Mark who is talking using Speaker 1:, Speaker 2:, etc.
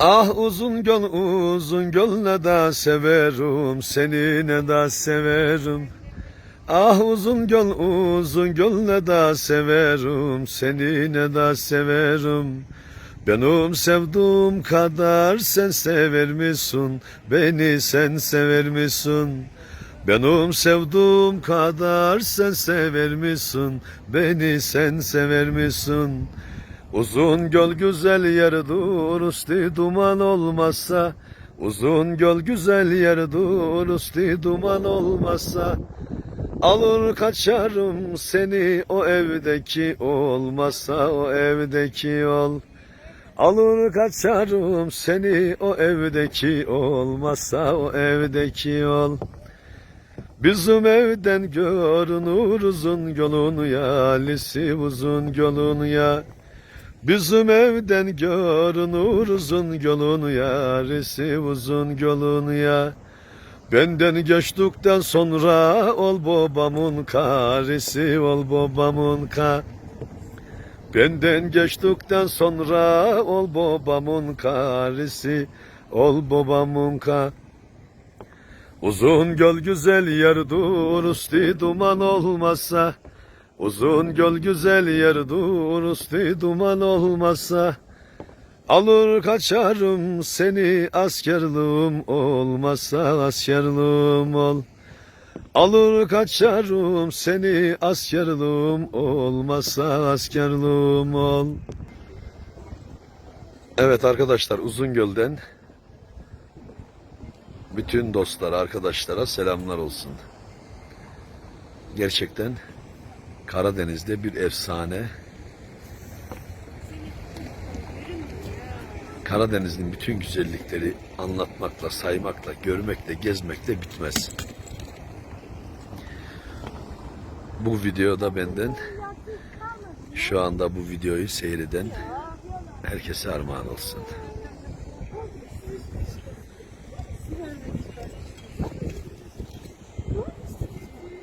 Speaker 1: Ah uzun göl uzun göl ne da severim seni ne da severim Ah uzun göl uzun göl ne da severim seni ne da severim benim sevduğum kadar sen sever misin? Beni sen sever misin? Benim sevduğum kadar sen sever misin? Beni sen sever misin? Uzun göl güzel yerdir, üstü duman olmazsa Uzun göl güzel yerdir, üstü duman olmazsa Alır kaçarım seni o evdeki olmazsa o evdeki ol. Alır kaçarım seni o evdeki olmazsa o evdeki ol. Bizim evden görünür uzun yolun ya Lisi uzun yolun ya Bizim evden görünür uzun yolun yarisi uzun yolun ya Benden geçtikten sonra ol babamın karisi ol babamın ka. Benden geçtikten sonra ol babamın karisi ol babamın ka. Uzun göl güzel yerdir üstü duman olmazsa Uzun göl güzel yerdir üstü duman olmazsa. Alır kaçarım seni askerliğim olmazsa askerliğim ol. Alır kaçarım seni askerliğim olmazsa askerliğim ol. Evet arkadaşlar Uzungöl'den bütün dostlar, arkadaşlara selamlar olsun. Gerçekten Karadeniz'de bir efsane. Karadeniz'in bütün güzellikleri anlatmakla, saymakla, görmekle, gezmekle bitmez. Bu videoda benden şu anda bu videoyu seyreden herkese armağan olsun.